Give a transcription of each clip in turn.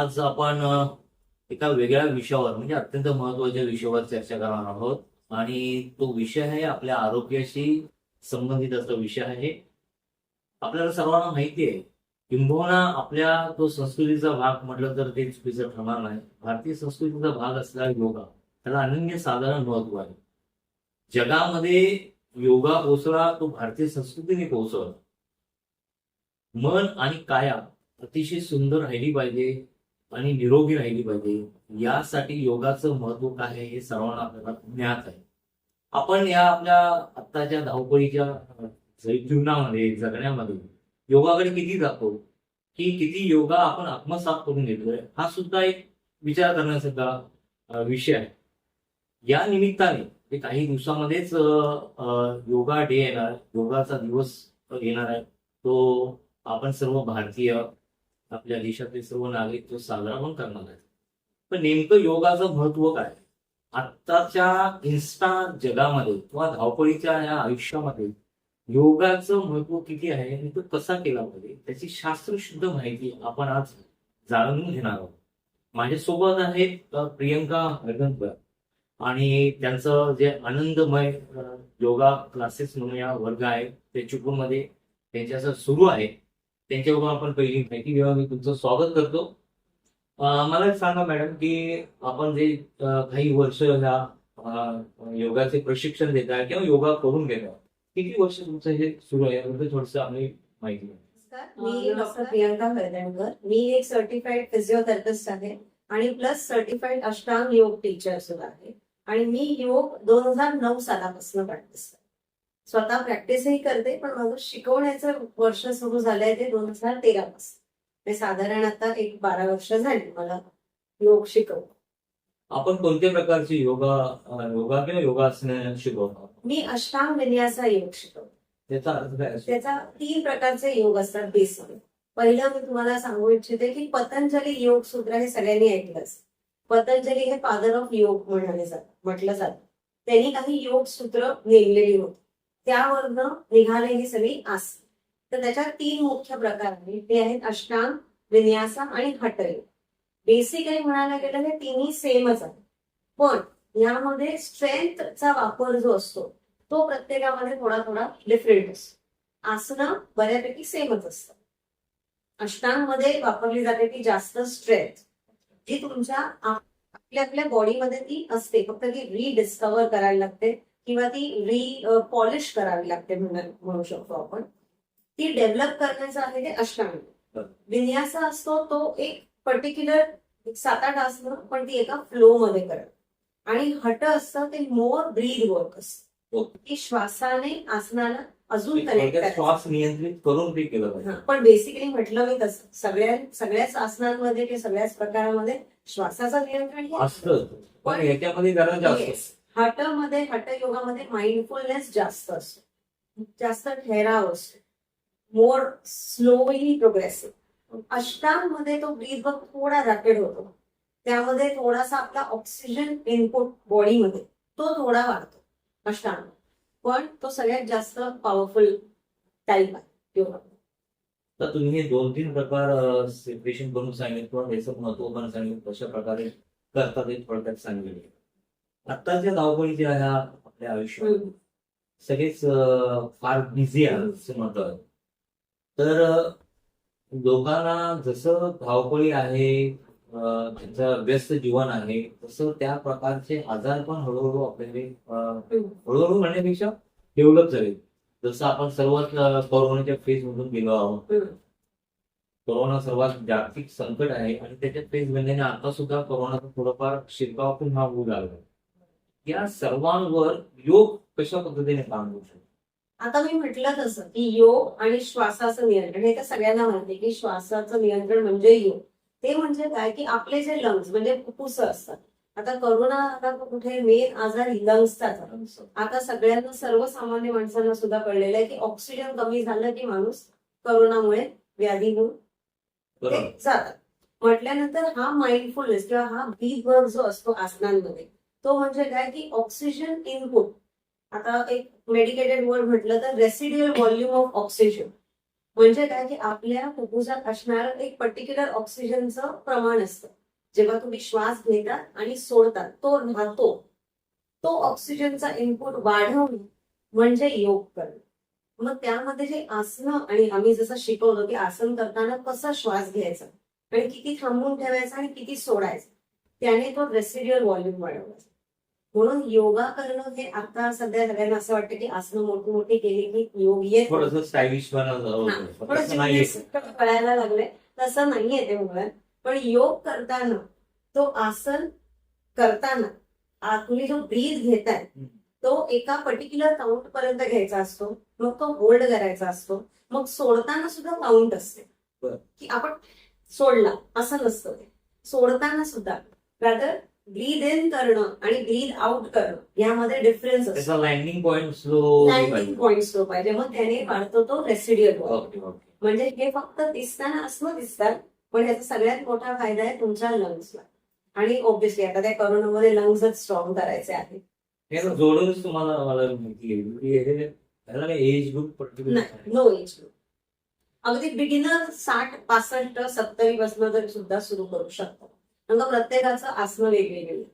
आज आपण एका वेगळ्या विषयावर म्हणजे अत्यंत महत्त्वाच्या विषयावर चर्चा करणार आहोत. आणि तो विषय आहे आपल्या आरोग्याशी संबंधित असा विषय आहे. आपल्याला सर्वांना माहिती आहे किंबहुना आपल्या तो संस्कृतीचा भाग म्हटलं तर ते चुकीचं ठरणार नाही. भारतीय संस्कृतीचा भाग असलेला योगा त्याला अनन्य साधारण महत्त्व आहे. जगामध्ये योगा पोचला तो भारतीय संस्कृतीने पोहोचवला मन आणि काया अतिशय सुंदर राहिली पाहिजे. आणि निरोगी राहिली पाहिजे. यासाठी योगाचं महत्त्व काय आहे हे सर्वांना आपल्याला ज्ञात आहे. आपण या आपल्या आत्ताच्या धावपळीच्या जीवनामध्ये जगण्यामध्ये योगाकडे किती जातो की किती योगा आपण आत्मसात करून घेतोय हा सुद्धा एक विचार करण्यासारखा विषय आहे. या निमित्ताने ते काही दिवसामध्येच योगा डे येणार योगाचा दिवस येणार आहे. तो आपण सर्व भारतीय आपल्या देशातले सर्व नागरिक तो साजरा पण करणार आहेत. पण नेमकं योगाचं महत्त्व काय? आत्ताच्या इन्स्टा जगामध्ये किंवा धावपळीच्या या आयुष्यामध्ये योगाचं महत्त्व किती आहे आणि तो कसा केला पाहिजे? त्याची शास्त्रशुद्ध माहिती आपण आज जाणून घेणार आहोत. माझ्यासोबत आहेत प्रियंका हरगंतकर आणि त्यांचं जे आनंदमय योगा क्लासेस म्हणून या वर्ग आहे ते चुकूमध्ये त्यांच्या सुरू आहे. त्यांच्याबरोबर आपण पहिली माहिती घेऊया मी तुमचं स्वागत करतो. मला एक सांगा मॅडम की आपण जे काही वर्ष ह्या योगाचे प्रशिक्षण देत आहे किंवा योगा करून घेता किती वर्ष तुमचं हे सुरू आहे? याबद्दल थोडस आम्ही माहिती मी डॉक्टर प्रियंका हरदणकर मी एक सर्टिफाईड फिजिओथेरपिस्ट आहे आणि प्लस सर्टिफाईड अष्टांग योग टीचर सुद्धा आहे. आणि मी योग दोन हजार नऊ सालापासून प्रॅक्टिस करते. स्वतः प्रॅक्टिसही करते पण माझं शिकवण्याचं वर्ष सुरू झालंय ते दोन हजार तेरा पासून. म्हणजे साधारण आता एक बारा वर्ष झाली मला योग शिकवणं आपण कोणत्या प्रकारचे योगा योगा किंवा योगासने शिकवतो? मी अष्टांग विन्यासा योग शिकवते. त्याचा अर्थ काय असतो? त्याचा तीन प्रकारचे योग असतात बेसिक पहिलं मी तुम्हाला सांगू इच्छिते की पतंजली योग सूत्र हे सगळ्यांनी ऐकलं. पतंजली हे फादर ऑफ योग म्हणाले जातात म्हटलं जातं. त्यांनी काही योग सूत्र नेमलेली होती. त्यावरनं निघालेली सगळी आसन तर त्याच्यात तीन मुख्य प्रकार आहेत. ते आहेत अष्टांग विन्यासा आणि हठयोग बेसिकली म्हणायला गेलं हे तिन्ही सेमच आहे पण यामध्ये स्ट्रेंथचा वापर जो असतो तो प्रत्येकामध्ये थोडा थोडा डिफरंट असतो. आसनं बऱ्यापैकी सेमच असतात. अष्टांगमध्ये वापरली जाते ती जास्त स्ट्रेंथ जी तुमच्या आपल्या आपल्या बॉडीमध्ये ती असते. फक्त ती रिडिस्कवर करायला लागते. किंवा ती री पॉलिश करावी लागते म्हणा- शकतो आपण. ती डेव्हलप करण्याचं आहे ते अष्टांग. विन्यास असतो तो एक पर्टिक्युलर सात आठ आसनं पण ती एका फ्लो मध्ये करत. आणि हट असतं ते मोर ब्रीद वर्क असतं. की श्वासाने आसनाला अजून कनेक्ट श्वास नियंत्रित करून ते केलं पण बेसिकली म्हटलं मी तसं. सगळ्या सगळ्याच आसनांमध्ये किंवा सगळ्याच प्रकारामध्ये श्वासाचं नियंत्रण असतं. पण याच्यामध्ये जरा जास्त. हटमध्ये हट योगामध्ये माइंडफुलनेस जास्त असतो. जास्त ठेराव असतो. मोर स्लोली प्रोग्रेसिव्ह अष्टांगमध्ये तो ब्रीथ वर्क थोडा रॅपिड होतो. त्यामध्ये थोडासा आपला ऑक्सिजन इनपुट बॉडीमध्ये तो थोडा वाढतो अष्टांग पण तो सगळ्यात जास्त पॉवरफुल टाईप आहे योगा. तर तुम्ही हे दोन तीन प्रकार सेपरेशन करून सांगितलं किंवा त्याचं महत्त्व पण सांगितलं कशा प्रकारे करतात हे थोडक्यात सांगितलं. आत्ताच्या धावपळीच्या ह्या आपल्या आयुष्यात सगळेच फार बिझी आहे असं म्हणतात तर लोकांना जसं धावपळी आहे त्यांचं व्यस्त जीवन आहे तसं त्या प्रकारचे आजार पण हळूहळू आपल्याकडे हळूहळू म्हणण्यापेक्षा डेव्हलप झाले जसं आपण सर्वात कोरोनाच्या फेज मधून गेलो आहोत. कोरोना सर्वात जागतिक संकट आहे आणि त्याच्यात फेस बनल्याने आता सुद्धा कोरोनाचा थोडंफार शिरकाव पुन्हा होऊ लागला. या सर्वांवर योग कशा पद्धतीने काम करू शकतो आता मी म्हटलं तसं की योग आणि श्वासाचं नियंत्रण हे तर सगळ्यांना माहिती की श्वासाचं नियंत्रण म्हणजे योग. ते म्हणजे काय? की आपले जे लंग्स म्हणजे फुफ्फुस असतात. आता करोना आता कुठे मेन आजार लंग्सचा आता सगळ्यांना सर्वसामान्य माणसांना सुद्धा कळलेलं आहे की ऑक्सिजन कमी झालं की माणूस करोनामुळे व्याधी होऊन जातात. म्हटल्यानंतर हा माइंडफुलनेस किंवा हा ब्रीथ वर्क जो असतो आसनांमध्ये तो म्हणजे काय की ऑक्सिजन इनपुट आता एक मेडिकेटेड वर्ड म्हटलं तर रेसिड्युअल व्हॉल्यूम ऑफ ऑक्सिजन म्हणजे काय की आपल्या फुफ्फुसात असणारं एक पर्टिक्युलर ऑक्सिजनचं प्रमाण असतं. जेव्हा तुम्ही श्वास घेतात आणि सोडतात तो राहतो. तो ऑक्सिजनचा इनपुट वाढवणे म्हणजे योग करणं. मग त्यामध्ये जे आसनं आणि आम्ही जसं शिकवलं की आसन करताना कसा श्वास घ्यायचा आणि किती थांबून ठेवायचा आणि किती सोडायचा त्याने तो रेसिड्युअल व्हॉल्यूम वाढवला म्हणून योगा करणं हे आता सध्या सगळ्यांना असं वाटतं की आसनं मोठी मोठी केली की योग gymnastics कळायला लागले तसं नाहीये ते मुळात पण योग करताना तो आसन करताना आ- तुम्ही जो ब्रीथ घेताय. तो एका पर्टिक्युलर काउंट पर्यंत घ्यायचा असतो. मग तो होल्ड करायचा असतो. मग सोडताना सुद्धा काउंट असते. की आपण सोडला असं नसतं ते. सोडताना सुद्धा. रादर ब्रीद इन करणं आणि ब्रीद आउट करणं यामध्ये डिफरन्स असतो. त्याचा landing point slow landing point slow पाहिजे. मग त्याने वाढतो तो रेसिड्युअल ओके ओके म्हणजे हे फक्त दिसताना असणं दिसतात पण याचा सगळ्यात मोठा फायदा आहे तुमच्या लंग्सला आणि ऑब्व्हियसली आता त्या करोनामध्ये लंग्सच स्ट्रॉंग करायचे आहे. हे जोडूनच तुम्हाला मला माहिती आहे. की हे त्याला काही एज ग्रुप पर्टिक्युलर नाही नो एज ग्रुप अगदी बिगिनर साठ पासष्ट सत्तरी पासून तरी सुद्धा सुरू करू शकतात कारण का प्रत्येकाचं आसनं वेगवेगळी.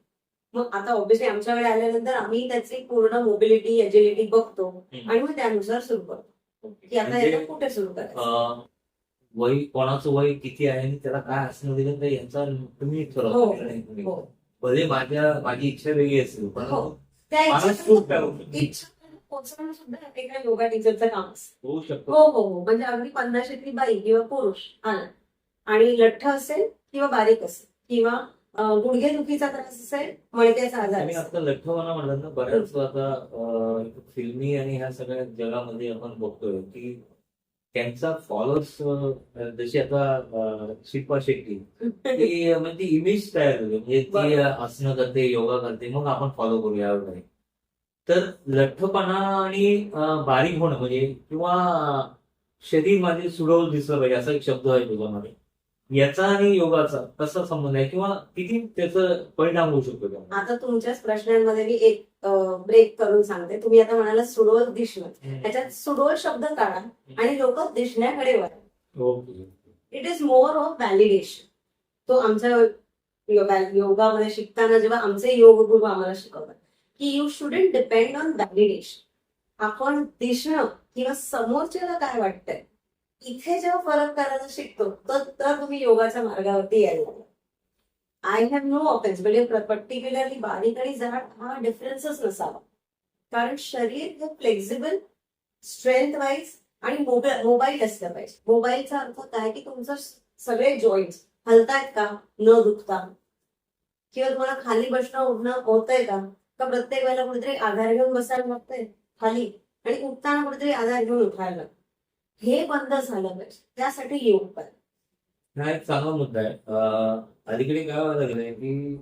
मग आता ऑब्व्हियसली आमच्याकडे आल्यानंतर आम्ही त्याची पूर्ण मोबिलिटी एजिलिटी बघतो आणि मग त्यानुसार सुरू करतो. की आता म्हणजे, याला कुठे सुरू करायचं? वय कोणाचं वय किती आहे आणि त्याला काय असणं दिलं तर यांचा तुम्ही हो, ठरवता हो. भले माझ्या माझी इच्छा वेगळी असेल पण हो. सुद्धा एका योगा टीचरचं काम असतं. हो हो हो. म्हणजे अगदी पन्नाशीतली बाई किंवा पुरुष आला आणि लठ्ठ असेल किंवा बारीक असेल. किंवा गुडघेदुखीचा त्रास असेल मणक्याचा आजार आता लठ्ठपणा म्हणलं ना बऱ्याच आता फिल्मी आणि ह्या सगळ्या जगामध्ये आपण बघतोय की त्यांचा फॉलोअर्स जशी आता शिल्पा शेट्टी ती म्हणजे इमेज तयार होते. म्हणजे ती. आसनं करते योगा करते मग आपण फॉलो करूया वगैरे तर लठ्ठपणा आणि बारीक होणं म्हणजे किंवा शरीर माझे सुडवून दिसलं पाहिजे असा एक शब्द आहे त्याच्यामध्ये याचा आणि योगाचा कसा संबंध आहे? किंवा किती त्याचा परिणाम होऊ शकतो? आता तुमच्याच प्रश्नांमध्ये मी एक ब्रेक करून सांगते. तुम्ही आता म्हणाला सुडोल दिसणं. त्याच्यात सुडोल शब्द काढा आणि लोक दिसण्याकडे वळा. Okay. It is more of validation तो आमच्या योगा- योगामध्ये शिकताना जेव्हा आमचे योग गुरु आम्हाला शिकवतात की you shouldn't depend on validation आपण दिसणं किंवा समोरच्याला काय वाटतंय इथे जेव्हा फरक करायला शिकतो तर तर तुम्ही योगाच्या मार्गावरती यायला लागला. आय हॅव नो ऑफेन्स म्हणजे पर्टिक्युलरली बारीक आणि जाड हा डिफरन्सच नसावा. कारण शरीर हे फ्लेक्झिबल स्ट्रेंथ वाईज आणि मोबाईल मोबाईल असलं पाहिजे. मोबाईलचा अर्थ काय की तुमचं सगळे जॉईंट हलतायत का? न दुखता. किंवा तुम्हाला खाली बसणं उठणं होतंय का? का प्रत्येक वेळेला कुठेतरी आधार घेऊन बसायला लागतंय? खाली. आणि उठताना कुठेतरी आधार घेऊन उठायला लागतं हे बंद झालं पाहिजे. त्यासाठी योग करा हा एक चांगला मुद्दा आहे. अलीकडे काय व्हायला लागलंय की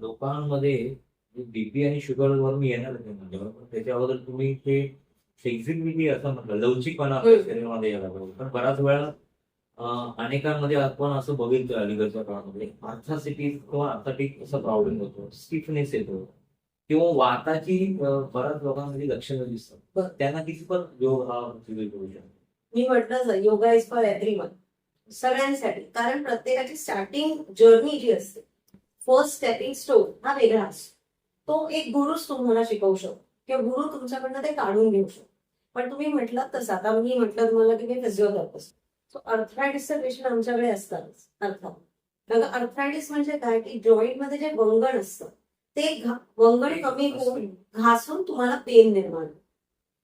लोकांमध्ये बीपी आणि शुगरवर मी येणार म्हणजे पण त्याच्या अगोदर तुम्ही ते फ्लेक्झिबिलिटी असं म्हटलं लवचिकपणा. शरीरामध्ये यायला पाहिजे पण बऱ्याच वेळा अनेकांमध्ये आपण असं बघितलं अलीकडच्या काळामध्ये. अर्थासिटी किंवा अर्थाटिक असा प्रॉब्लेम होतो. स्टिफनेस येतो. किंवा वाताची बऱ्याच लोकांमध्ये लक्षणं दिसतात. बरं. त्यांना किती पण योग हा करू शकतो. मी म्हटलं योगा इज फॉर एव्हरी सगळ्यांसाठी. कारण प्रत्येकाची स्टार्टिंग जर्नी जी असते फर्स्ट स्टेपिंग स्टोन हा वेगळा असतो. तो एक गुरुच तुम्हाला शिकवू शकतो. किंवा गुरु तुमच्याकडनं ते काढून घेऊ शकतो. पण तुम्ही म्हटलं तसं. आता मी म्हटलं तुम्हाला की मी फिजिओथेरपिस्ट सो अर्थरायटिसचे पेशंट आमच्याकडे असतातच अर्थात. कारण अर्थरायटिस म्हणजे काय? की जॉईंटमध्ये जे वंगण असतं ते वंगण कमी होऊन घासून तुम्हाला पेन निर्माण.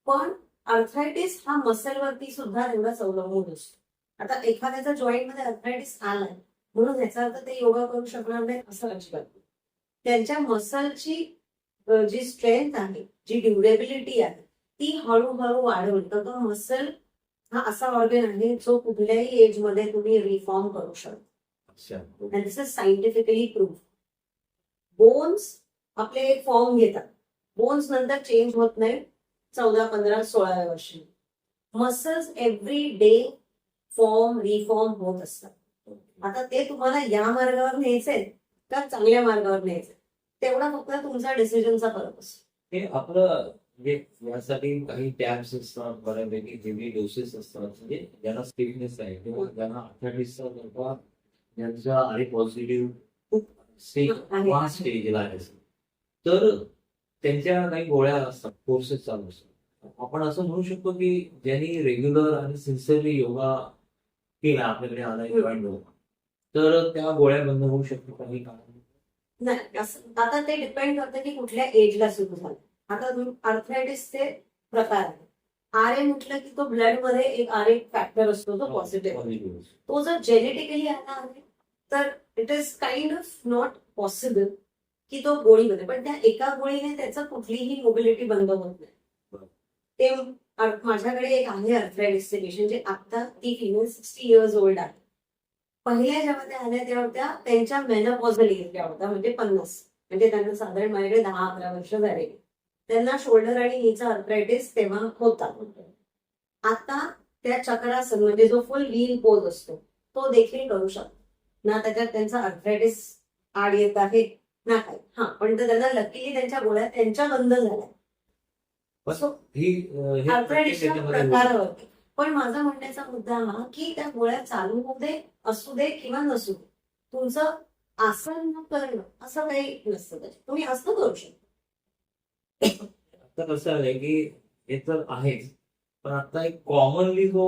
पण अर्थरायटिस हा मसलवरती सुद्धा तेवढाच अवलंबून असतो. आता एखाद्याचा जॉईंटमध्ये अर्थरायटिस आलाय म्हणून याचा अर्थ ते योगा करू शकणार नाही असं अजिबात नाही. त्यांच्या मसलची जी स्ट्रेंथ आहे जी ड्युरेबिलिटी आहे ती हळूहळू वाढवून तर तो मसल हा असा ऑर्गन आहे जो कुठल्याही एजमध्ये तुम्ही रिफॉर्म करू शकता. this is scientifically proved. Bones आपले फॉर्म घेतात. बोन्स नंतर चेंज होत नाही. चौदा पंधरा सोळाव्या वर्षी. Muscles every day form reform होत असतात. आता ते तुम्हाला या मार्गावर न्यायचे का चांगल्या मार्गावर न्यायचे तेवढा फक्त तुमचा डिसिजनचा फरक असतो. हे आपलं यासाठी काही टॅब्स असतात बऱ्यापैकी हेवी डोसेस असतात. म्हणजे ज्यांना स्टिफनेस आहे किंवा ज्यांना अथॅटिसचा किंवा ज्यांचा आरे पॉझिटिव्ह खूप स्टेज स्टेजला आहे. तर त्यांच्या काही गोळ्या असतात कोर्सेस चालू असतात. आपण असं म्हणू शकतो की ज्यांनी रेग्युलर आणि सिन्सिअरली योगा केला आपल्याकडे आला जॉईन होऊन तर त्या गोळ्या बंद होऊ शकतो काही काळ आता ते डिपेंड करतं की कुठल्या एजला सुरू झालं. आता अर्थरायटिसचे प्रकार आहे आर ए म्हटलं की तो ब्लडमध्ये एक आर ए फॅक्टर असतो तो पॉझिटिव्ह Positive. तो जर जेनेटिकली आला आहे तर it is kind of not possible की तो गोळीमध्ये पण त्या एका गोळीने त्याचं कुठलीही मोबिलिटी बंद होत नाही. ते माझ्याकडे एक आहे अर्थरायटिसचे पेशंट जे आता ती फिमेल सिक्स्टी इयर्स ओल्ड आहे. पहिल्या जेव्हा त्या आल्या तेव्हा त्या त्यांच्या मेनोपॉझल एजच्या होत्या म्हणजे पन्नास. म्हणजे त्यांना साधारण माझ्याकडे दहा अकरा वर्ष झाले. त्यांना शोल्डर आणि नीचा अर्थरायटिस तेव्हा होता. आता त्या चक्रासन म्हणजे जो फुल व्हील पोज असतो तो देखील करू शकतो. ना त्याच्यात त्यांचा अर्थरायटिस आड येत आहे ना काय हा पण त्यांना लकीली त्यांच्या गोळ्या त्यांच्या बंद झाल्या. पण माझा म्हणण्याचा मुद्दा हा की त्या गोळ्या चालू होऊ दे असू दे किंवा नसू दे. तुमचं आसन न करणं असं काही नसतं. त्याच्यात. तुम्ही असं करू शकता. आता कसं आहे की हे तर आहेच पण आता एक कॉमनली जो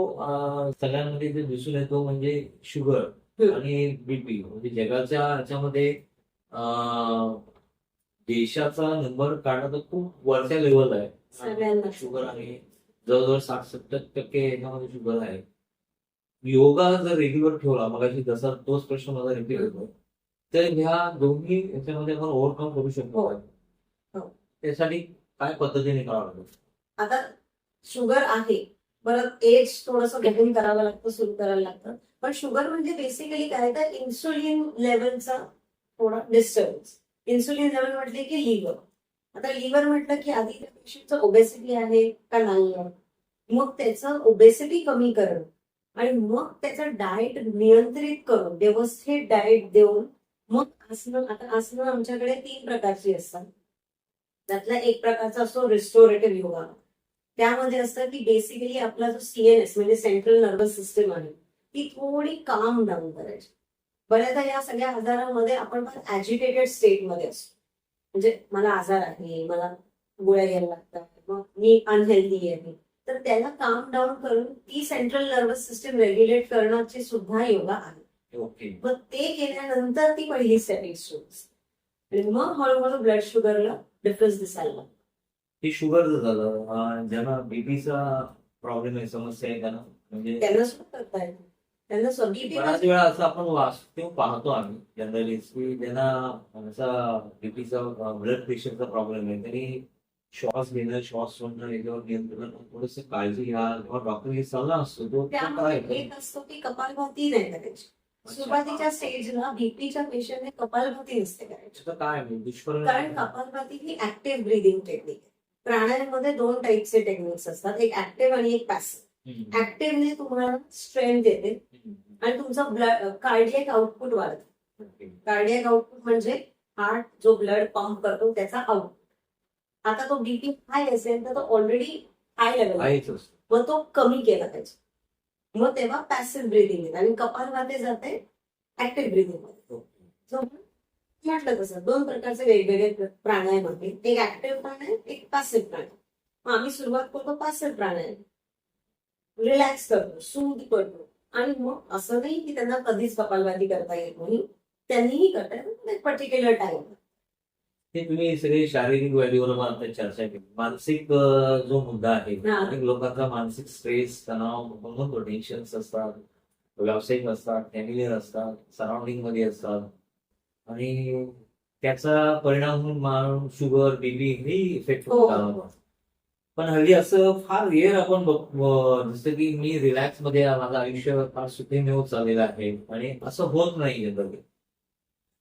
सगळ्यांमध्ये जे दिसून येतो म्हणजे शुगर. आणि बीपी म्हणजे जगाच्या ह्याच्यामध्ये देशाचा नंबर काढणं तर खूप वरच्या लेवल आहे. शुगर आहे. जवळजवळ साठ सत्तर टक्के याच्यामध्ये शुगर आहे. योगा जर रेग्युलर ठेवला मग जसा तोच प्रश्न माझा रिपीट होतो तर ह्या दोन्ही याच्यामध्ये आपण ओव्हरकम करू शकतो. हो. हो. त्यासाठी काय पद्धतीने करावं लागेल? आता शुगर आहे. परत एज थोडस गेटिंग करावं लागतं सुरू करायला लागतं. पण शुगर म्हणजे बेसिकली काय तर इन्सुलिन लेवलचा थोडा डिस्टर्बन्स इन्सुलिन लेवल म्हटले की लिव्हर आता लिव्हर म्हटलं की आधी त्या पेशंटचं ओबेसिटी आहे का नाही आहे मग त्याचं ओबेसिटी कमी करणं आणि मग त्याचं डाएट नियंत्रित करून व्यवस्थित डाएट देऊन मग आसनं आता आसनं आमच्याकडे तीन प्रकारची असतात. त्यातला एक प्रकारचा असतो रिस्टोरेटिव्ह योगा. त्यामध्ये असतं की बेसिकली आपला जो सीएनएस म्हणजे सेंट्रल नर्वस सिस्टम आहे ती थोडी काम डाऊन करायची. बऱ्याचदा या सगळ्या आजारामध्ये आपण फार ऍजिटेटेड स्टेटमध्ये असतो. म्हणजे मला आजार आहे मला गोळ्या घ्यायला लागतात मग मी अनहेल्दी आहे. तर त्याला काम डाऊन करून ती सेंट्रल नर्वस सिस्टम रेग्युलेट करण्याची सुद्धा योगा आहे. ओके. मग ते केल्यानंतर ती पहिली सेटिंग असते आणि मग हळूहळू ब्लड शुगरला डिफरन्स दिसायला लागतो. हे शुगर झालं. ज्यांना बीपीचा प्रॉब्लेम आहे समस्या आहे त्यांना म्हणजे त्यांना सुद्धा करता येतं. त्यांना सगळी बऱ्याच वेळा असं आपण वास्तव पाहतो आम्ही जनरली की ज्यांना असा बीपीचा ब्लड प्रेशरचा प्रॉब्लेम आहे. त्यांनी श्वास घेणं श्वास सोडणं याच्यावर नियंत्रण थोडस काळजी घ्या. किंवा डॉक्टर सल्ला असतो तो एक असतो की कपालभाती नाही करायची. सुरुवातीच्या स्टेजला बीपीच्या पेशंटने कपालभाती नसते करायची. काय? दुष्परिणाम? कारण कपालभाती ही ऍक्टिव्ह ब्रिदिंग टेक्निक आहे. प्राणायाममध्ये दोन टाईपचे टेक्निक्स असतात. एक ऍक्टिव्ह आणि एक पॅसिव्ह. ऍक्टिव्हने तुम्हाला स्ट्रेंथ येते. आणि तुमचं ब्लड कार्डियक आउटपुट वाढतं. कार्डियक आउटपुट म्हणजे हार्ट जो ब्लड पंप करतो त्याचा आउटपुट आता तो बीपी हाय असेल तर तो ऑलरेडी हाय लेवल. मग तो कमी केला पाहिजे. मग तेव्हा पॅसिव्ह ब्रिदिंग येते. आणि कपालभाती जाते ऍक्टिव्ह ब्रिदिंगमध्ये. म्हटलं तसं दोन प्रकारचे वेगवेगळे प्र- प्राणायाम आहेत. एक ऍक्टिव्ह प्राणायाम एक पॅसिव्ह प्राणायाम. मग आम्ही सुरुवात करतो पॅसिव्ह प्राणायाम. रिलॅक्स करतो सूद करतो. आणि मग असं नाही की त्यांना कधीच कपालभाती करता येत नाही. त्यांनीही करता येतं पर्टिक्युलर टाइम हे तुम्ही सगळे शारीरिक व्हॅल्यूवर मला चर्चा केली. मानसिक जो मुद्दा आहे. अनेक लोकांचा मानसिक स्ट्रेस तणाव म्हणतो टेन्शन्स असतात व्यावसायिक असतात फॅमिलीर असतात सराउंडिंगमध्ये असतात. आणि त्याचा परिणाम म्हणून शुगर बीपी हे इफेक्ट हो, होतात. हो. पण हल्ली असं फार रेअर आपण बघ- जसं की मी रिलॅक्समध्ये माझं आयुष्य फार सुखी होत चाललेलं आहे आणि असं होत नाही जनरली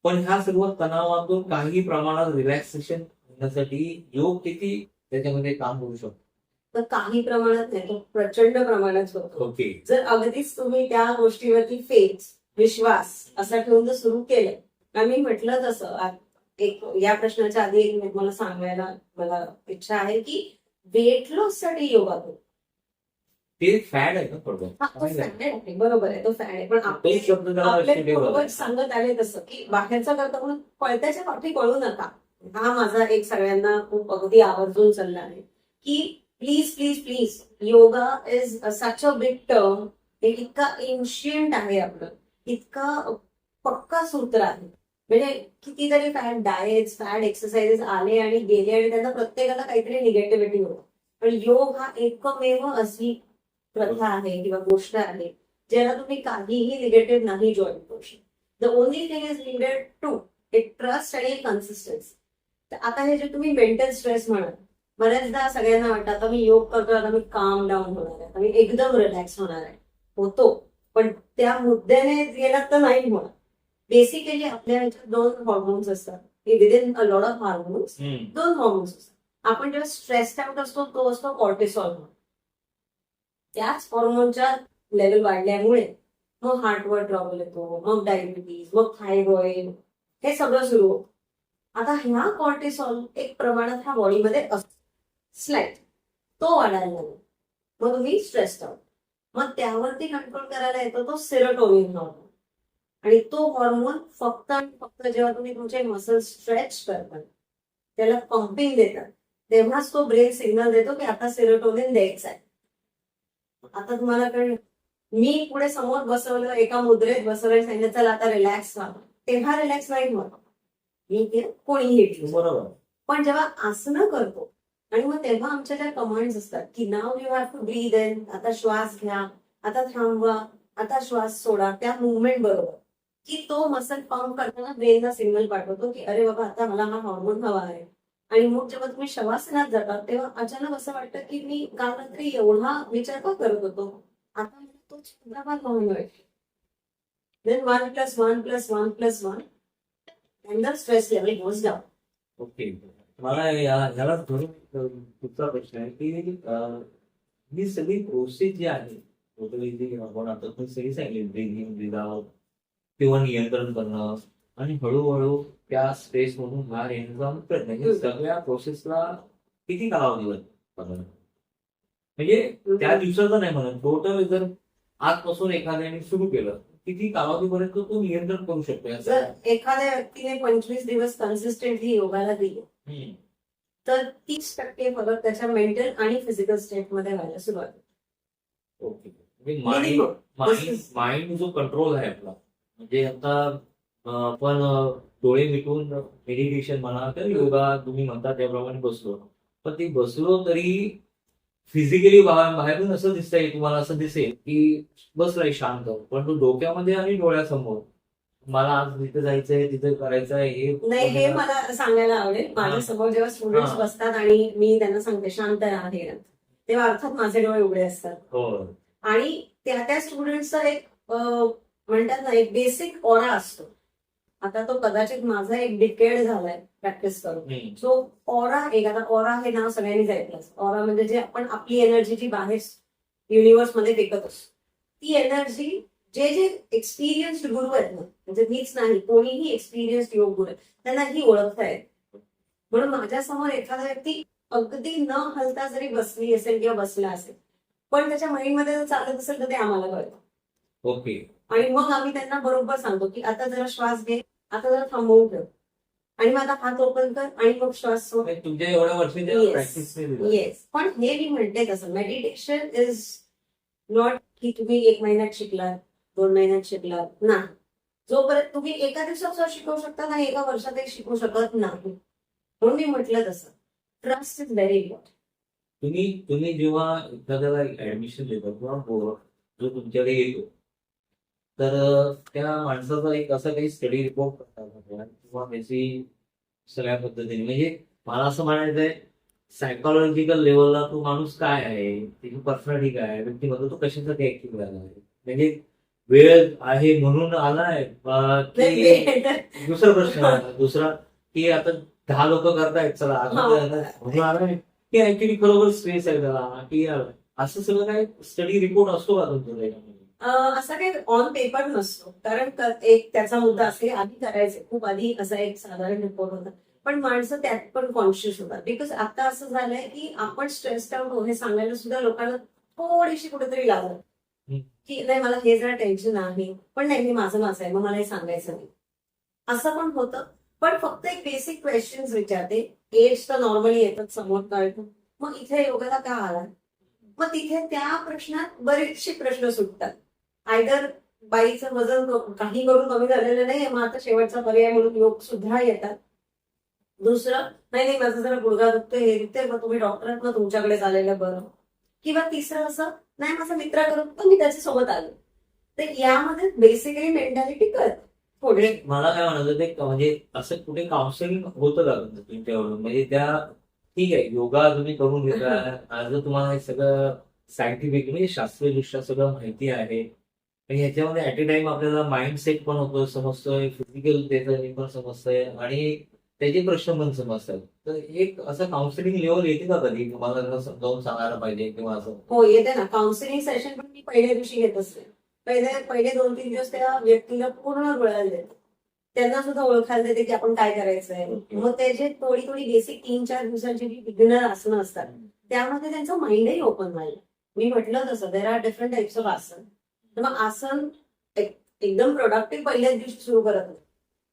पण ह्या सर्व तणावातून काही प्रमाणात रिलॅक्सेशन होण्यासाठी योग किती त्याच्यामध्ये काम करू शकतो? तर काही प्रमाणात नाही तो प्रचंड प्रमाणात होतो. ओके. जर अगदीच तुम्ही त्या गोष्टीवरती फेथ विश्वास असा ठेवून जर सुरू केलं आम्ही म्हटलं तसं एक या प्रश्नाच्या आधी मला सांगायला मला इच्छा आहे की वेट लॉससाठी योगा करू ते फॅड आहे ना थोडं. बरोबर आहे तो फॅड आहे. पण आहे. सांगत आले तसं की बाहेरचं करता म्हणून पळत्याच्या पाठी पळू नका. हा माझा एक सगळ्यांना खूप अगदी आवर्जून सल्ला आहे की please please please yoga is such a big term हे इतका एन्शियंट आहे आपलं. इतका पक्का सूत्र आहे. म्हणजे कितीतरी फॅट डाएट फॅट एक्सरसाइजेस आले आणि गेले आणि त्यांना प्रत्येकाला काहीतरी निगेटिव्हिटी होत. पण योग हा एकमेव अशी प्रथा आहे किंवा गोष्ट आहे ज्याला तुम्ही काहीही निगेटिव्ह नाही जॉईन करू शकता. The only thing is needed to एक ट्रस्ट आणि एक कन्सिस्टन्सी तर आता हे जे तुम्ही मेंटल स्ट्रेस म्हणाल बऱ्याचदा सगळ्यांना वाटतं आता मी योग करतो आता मी काम डाऊन होणार आहे आता मी एकदम रिलॅक्स होणार आहे. होतो. पण त्या मुद्द्याने गेलात तर नाही होणार. बेसिकली आपल्या ह्याच्यात दोन हॉर्मोन्स असतात. Within a lot of hormones. दोन हॉर्मोन्स असतात. आपण जेव्हा स्ट्रेस्ड आउट असतो तो असतो कॉर्टिसॉल हॉर्मोन त्याच हॉर्मोनच्या लेवल वाढल्यामुळे मग हार्टवर ट्रबल येतो मग डायबिटीज मग थायरॉइड हे सगळं सुरू होतं. आता ह्या कॉर्टिसॉल एक प्रमाणात ह्या बॉडीमध्ये असतो. स्लाइट तो वाढायला लागतो मग तुम्ही स्ट्रेस्ड आउट मग त्यावरती कंट्रोल करायला येतो तो सेरोटोनिन हॉर्मोन आणि तो हॉर्मोन फक्त आणि फक्त जेव्हा तुम्ही तुमचे मसल स्ट्रेच करतात त्याला पंपिंग देतात तेव्हाच तो ब्रेन सिग्नल देतो की आता सेरोटोनिन द्यायचं आहे. आता तुम्हाला कळलं. मी पुढे समोर बसवलं एका मुद्रेत बसवलं सांगितलं चला आता रिलॅक्स व्हा. तेव्हा रिलॅक्स नाही होत. मी ते कोणीही ठेवू बरोबर. पण जेव्हा आसनं करतो आणि मग तेव्हा आमच्या ज्या कमांड्स असतात की now you have to breathe in आता श्वास घ्या आता थांबवा आता श्वास सोडा त्या मुवमेंट बरोबर. की तो मसल पंप करताना ब्रेनला सिग्नल पाठवतो की अरे बाबा आता मला हा हॉर्मोन हवा आहे. आणि मग जेव्हा तुम्ही शवासनात जातात तेव्हा अचानक असं वाटतं की मी काल रात्री एवढा विचार का करत होतो? आता मला तो चंद्रभाग म्हणून then one plus one plus one plus one and the stress level goes down okay मला याला धरून पुढचा प्रश्न आहे की ही सगळी प्रोसेस जी आहे टोटली जी आपण आता सगळी सांगितली ब्रिदिंग ब्रिद आउट किंवा नियंत्रण करणं आणि हळूहळू त्या स्ट्रेस मधून बाहेर येण्याचा प्रयत्न हे सगळ्या प्रोसेसला किती कालावधी म्हणजे त्या दिवसाचं नाही म्हणत. टोटल जर आजपासून एखाद्याने सुरू केलं किती कालावधीपर्यंत तो नियंत्रण करू शकतो जर एखाद्या व्यक्तीने पंचवीस दिवस कन्सिस्टंटली योगाला दिले. तर तीस टक्के फरक त्याच्या मेंटल आणि फिजिकल स्टेटमध्ये व्हायला सुरुवात. ओके. म्हणजे माइंड माइंड जो कंट्रोल आहे आपला म्हणजे आता आपण डोळे मिटून मेडिटेशन म्हणा तर योगा तुम्ही म्हणता त्याप्रमाणे बसलो. पण ते बसलो तरी फिजिकली बाहेरून असं दिसतंय तुम्हाला असं दिसेल की बसलाय शांत. पण तो डोक्यामध्ये आणि डोळ्यासमोर मला आज तिथे जायचंय तिथे करायचंय हे नाही हे मला सांगायला आवडेल. माझ्यासमोर जेव्हा स्टुडंट्स हा. बसतात आणि मी त्यांना सांगते शांत राहा हे. तेव्हा अर्थात माझे डोळे उघडे असतात. हो. आणि त्या त्या स्टुडंटचा एक म्हणतात ना एक बेसिक ऑरा असतो. आता तो कदाचित माझा एक डिकेड झालाय प्रॅक्टिस करून. सो ऑरा एक आता ऑरा हे नाव सगळ्यांनीच ऐकलं. ऑरा म्हणजे जे आपण आपली एनर्जी जी बाहेर युनिव्हर्समध्ये फेकत असतो. ती एनर्जी जे जे एक्सपिरियन्स गुरु आहेत ना म्हणजे मीच नाही कोणीही एक्सपिरियन्स योग गुरु त्यांना ही ओळखता येत. म्हणून माझ्यासमोर एखादा व्यक्ती अगदी न हलता जरी बसली असेल किंवा बसला असेल पण त्याच्या माइंडमध्ये जर चालत असेल तर ते आम्हाला कळतं. ओके. आणि मग आम्ही त्यांना बरोबर सांगतो की आता जरा श्वास घे आता जरा थांबवून ठेव. आणि मग आता हात ओपन कर आणि मग श्वास सोड. तुमच्या एवढ्या. प्रॅक्टिस येस पण हे मी म्हणते कसं मेडिटेशन इज नॉट की तुम्ही एक महिन्यात शिकलात दोन महिन्यात शिकलात नाही. जोपर्यंत तुम्ही एका दिवसात शिकवू शकता नाही एका वर्षातही शिकू शकत नाही. म्हणून मी म्हटलं तसं ट्रस्ट इज व्हेरी इम्पॉर्टंट तुम्ही तुम्ही जेव्हा एखाद्याला ऍडमिशन देता किंवा जो तुमच्याकडे येतो तर त्या माणसाचा एक असा काही स्टडी रिपोर्ट किंवा त्याची सगळ्या पद्धतीने म्हणजे मला असं म्हणायचं आहे सायकोलॉजिकल लेवलला तो माणूस काय आहे त्याची पर्सनॅलिटी काय आहे व्यक्तिमत्व तो कशासाठी ऍक्टिव्ह झाला आहे म्हणजे वेळ आहे म्हणून आलाय दुसरा प्रश्न. दुसरा की आता दहा लोक करतायत चला हो. म्हणून आलाय की ऍक्च्युली खरोखर स्ट्रेस आहे त्याला की असं सगळं काय स्टडी रिपोर्ट असतो का तुमच्या? असा काही ऑन पेपर नसतो. कारण एक त्याचा मुद्दा असे आधी करायचे. खूप आधी असा एक साधारण रिपोर्ट होता. पण माणसं त्यात पण कॉन्शियस होतात. बिकॉज आता असं झालंय की आपण स्ट्रेस आउट हे सांगायला सुद्धा लोकांना थोडीशी कुठेतरी लागलं. हम्म. की नाही मला हे जरा टेन्शन आहे. पण नाही हे माझं माझं आहे. मग मला हे सांगायचं नाही. असं पण होतं. पण फक्त एक बेसिक क्वेश्चन विचारते. एज तर नॉर्मली येतात समोर कळतं मग इथे योगाला का आला? मग तिथे त्या प्रश्नात बरेचसे प्रश्न सुटतात. आयदर बाईचं वजन काही करून कमी झालेलं नाही मग आता शेवटचा पर्याय म्हणून योग सुद्धा येतात. दुसरं नाही नाही माझं जरा गुडघा दुखतोय हे दुखतंय मग तुम्ही डॉक्टरात मग तुमच्याकडे झालेलं बरं. किंवा तिसरं असं नाही माझा मित्र करत तर मी त्याच्या सोबत आलो. तर यामध्ये बेसिकली मेंटॅलिटी थोडी म्हणजे मला काय म्हणायचं ते म्हणजे असं कुठे काउन्सिलिंग होतं का तुमच्याकडून म्हणजे त्या ठीक आहे योगा तुम्ही करून घेता. आज तुम्हाला हे सगळं सायंटिफिक म्हणजे शास्त्रीयदृष्ट्या सगळं माहिती आहे पण ह्याच्यामध्ये ऍट ए टाइम आपल्याला माइंडसेट पण होतो समजतोय फिजिकल त्याचं पण समजतंय आणि त्याचे प्रश्न पण समजतात. तर एक असं काउन्सिलिंग लेवल येते का कधी? तुम्हाला समजावून सांगायला पाहिजे किंवा असं? हो येते ना. काउन्सिलिंग सेशन पण मी पहिल्या दिवशी घेत असते. पहिले पहिले दोन तीन दिवस त्या व्यक्तीला पूर्ण रुळायला देते. त्यांना सुद्धा ओळखायला देते की आपण काय करायचंय. मग त्याचे थोडी थोडी बेसिक तीन चार दिवसांची जी बिगिनर आसनं असतात त्यामध्ये त्यांचं माइंडही ओपन व्हायला मी म्हटलं तसं there are different types of asan. तर मग आसन एकदम प्रोडक्टिव्ह पहिल्याच दिवशी सुरू करत नाही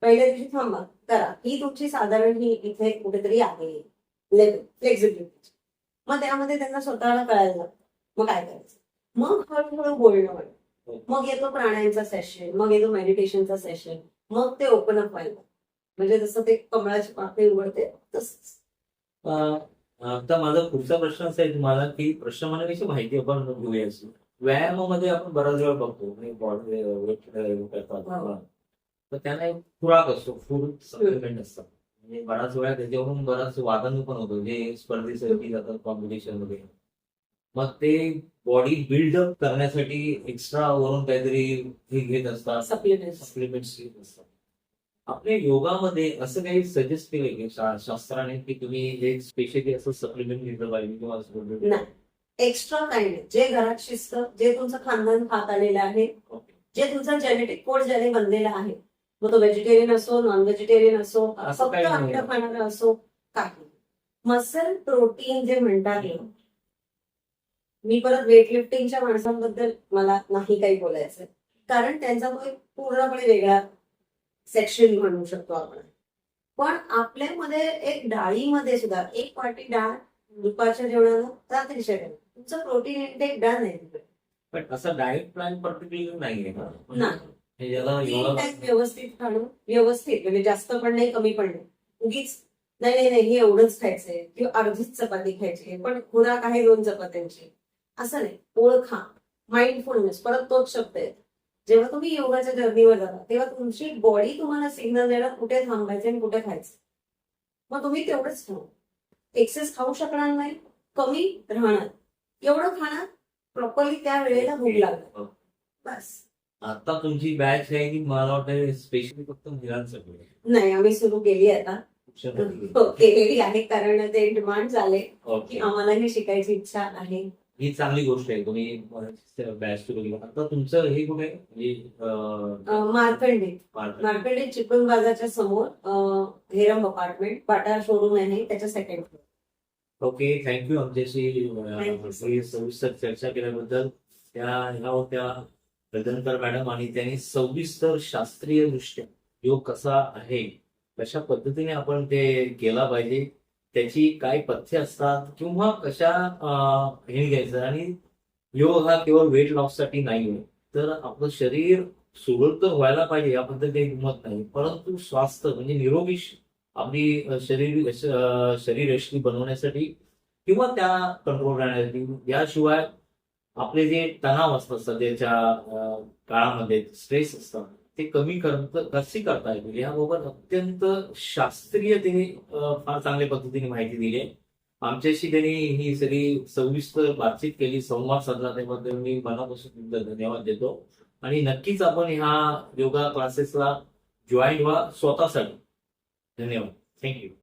पहिल्या दिवशी थांबा करा. ही तुमची साधारण ही इथे कुठेतरी आहे. फ्लेक्झिबिलिटी मग त्यामध्ये त्यांना स्वतःला कळायला लागतं मग काय करायचं? मग हळूहळू बोलणं वाढतं मग येतो प्राण्यांचा सेशन मग येतो मेडिटेशनचा सेशन मग ते ओपन अप व्हायला. म्हणजे जसं ते कमळाची पाकळी उघडते तसंच. आता माझा पुढचा प्रश्न असा आहे तुम्हाला की प्रश्न म्हणण्यापेक्षा माहिती आपण घेऊया. व्यायामामध्ये आपण बराच वेळ बघतो बॉडी हो. करतात तर त्यांना एक खुराक असतो फूड सप्लिमेंट असतं. म्हणजे बराच वेळा त्याच्यावरून बराच वादन पण होतो जे स्पर्धेसाठी जातात कॉम्पिटिशनमध्ये. मग ते बॉडी बिल्डअप करण्यासाठी एक्स्ट्रा वरून काहीतरी हे घेत असतात. सप्लिमेंट सप्लिमेंट्स घेत असतात. आपल्या योगामध्ये असं काही सजेस्ट केलंय की शास्त्राने की तुम्ही हे स्पेशली असं सप्लिमेंट घेतलं पाहिजे किंवा एक्स्ट्रा नाही जे घरात शिस्त जे तुमचं खानदान खात आलेलं आहे. जे तुमचा जेनेटिक कोड ज्याने बनलेला आहे मग तो व्हेजिटेरियन असो नॉन व्हेजिटेरियन असो फक्त. अंड खाणारा असो काही मसल प्रोटीन जे म्हणतात मी परत वेट लिफ्टिंगच्या माणसांबद्दल मला नाही काही बोलायचं कारण त्यांचा तो एक पूर्णपणे वेगळा सेक्शन म्हणू शकतो आपण पण आपल्यामध्ये एक डाळीमध्ये सुद्धा एक वाटी डाळ दुपारच्या जेवणाला रात्रीच्या जेवणाला तुमचं प्रोटीन इंटेक डन आहे पण असं डाएट प्लॅन पर्टिक्युलर नाहीये. ना. नाही. हे ज्याला योगा व्यवस्थित खाणं व्यवस्थित म्हणजे जास्त पण नाही कमी पण नाही. उगीच नाही नाही नाही हे एवढंच खायचंय. किंवा अर्धीच चपाती खायची पण खुराक आहे दोन चपात्यांची. असं नाही. ओळखा. माइंडफुलनेस परत तोच शब्द आहे. जेव्हा तुम्ही योगाच्या जर्नीवर जाता तेव्हा तुमची बॉडी तुम्हाला सिग्नल देणार कुठे थांबायचं आणि कुठे खायचं मग तुम्ही तेवढंच खाऊ. एक्सेस खाऊ शकणार नाही. कमी राहणार. एवढं खाणार प्रॉपरली त्या वेळेला भूक लागणार बस. आता तुमची बॅच आहे की मला वाटतं स्पेशली फक्त महिलांसाठी आहे. नाही आम्ही सुरू केली आता. हो, केलेली आहे कारण ते डिमांड झाले की ओके. आम्हालाही शिकायची इच्छा आहे. ही चांगली गोष्ट आहे. तुम्ही बॅच सुरू केली. आता तुमचं हे कुठे म्हणजे मार्कंडे. मार्कंडे. चिपळूण बाजारच्या समोर हेरम अपार्टमेंट बाटा शोरूम आहे त्याच्या सेकंड फ्लोर ओके थँक्यू आमच्याशी सविस्तर चर्चा केल्याबद्दल. त्या ह्या होत्या रदनकर मॅडम आणि त्यांनी सविस्तर शास्त्रीय दृष्ट्या योग कसा आहे कशा पद्धतीने आपण ते केला पाहिजे त्याची काय पथ्य असतात किंवा कशा हे घ्यायचं आणि योग हा केवळ वेट लॉससाठी नाही तर आपलं शरीर सुदृढ व्हायला पाहिजे याबद्दल काही हिंमत नाही. परंतु स्वास्थ्य म्हणजे निरोगी आपली शरीर शरीर यशस्वी बनवण्यासाठी किंवा त्या कंट्रोल राहण्यासाठी याशिवाय आपले जे तणाव असतात सध्याच्या काळामध्ये स्ट्रेस असतात ते कमी करत कसे करता येतील? याबाबत अत्यंत शास्त्रीय त्यांनी फार चांगल्या पद्धतीने माहिती दिली आहे. आमच्याशी त्यांनी ही सगळी सविस्तर बातचीत केली. संवाद साधला. त्याबद्दल मी मनापासून धन्यवाद देतो. आणि नक्कीच आपण ह्या योगा क्लासेसला जॉईन व्हा स्वतःसाठी. धन्यवाद थँक्यू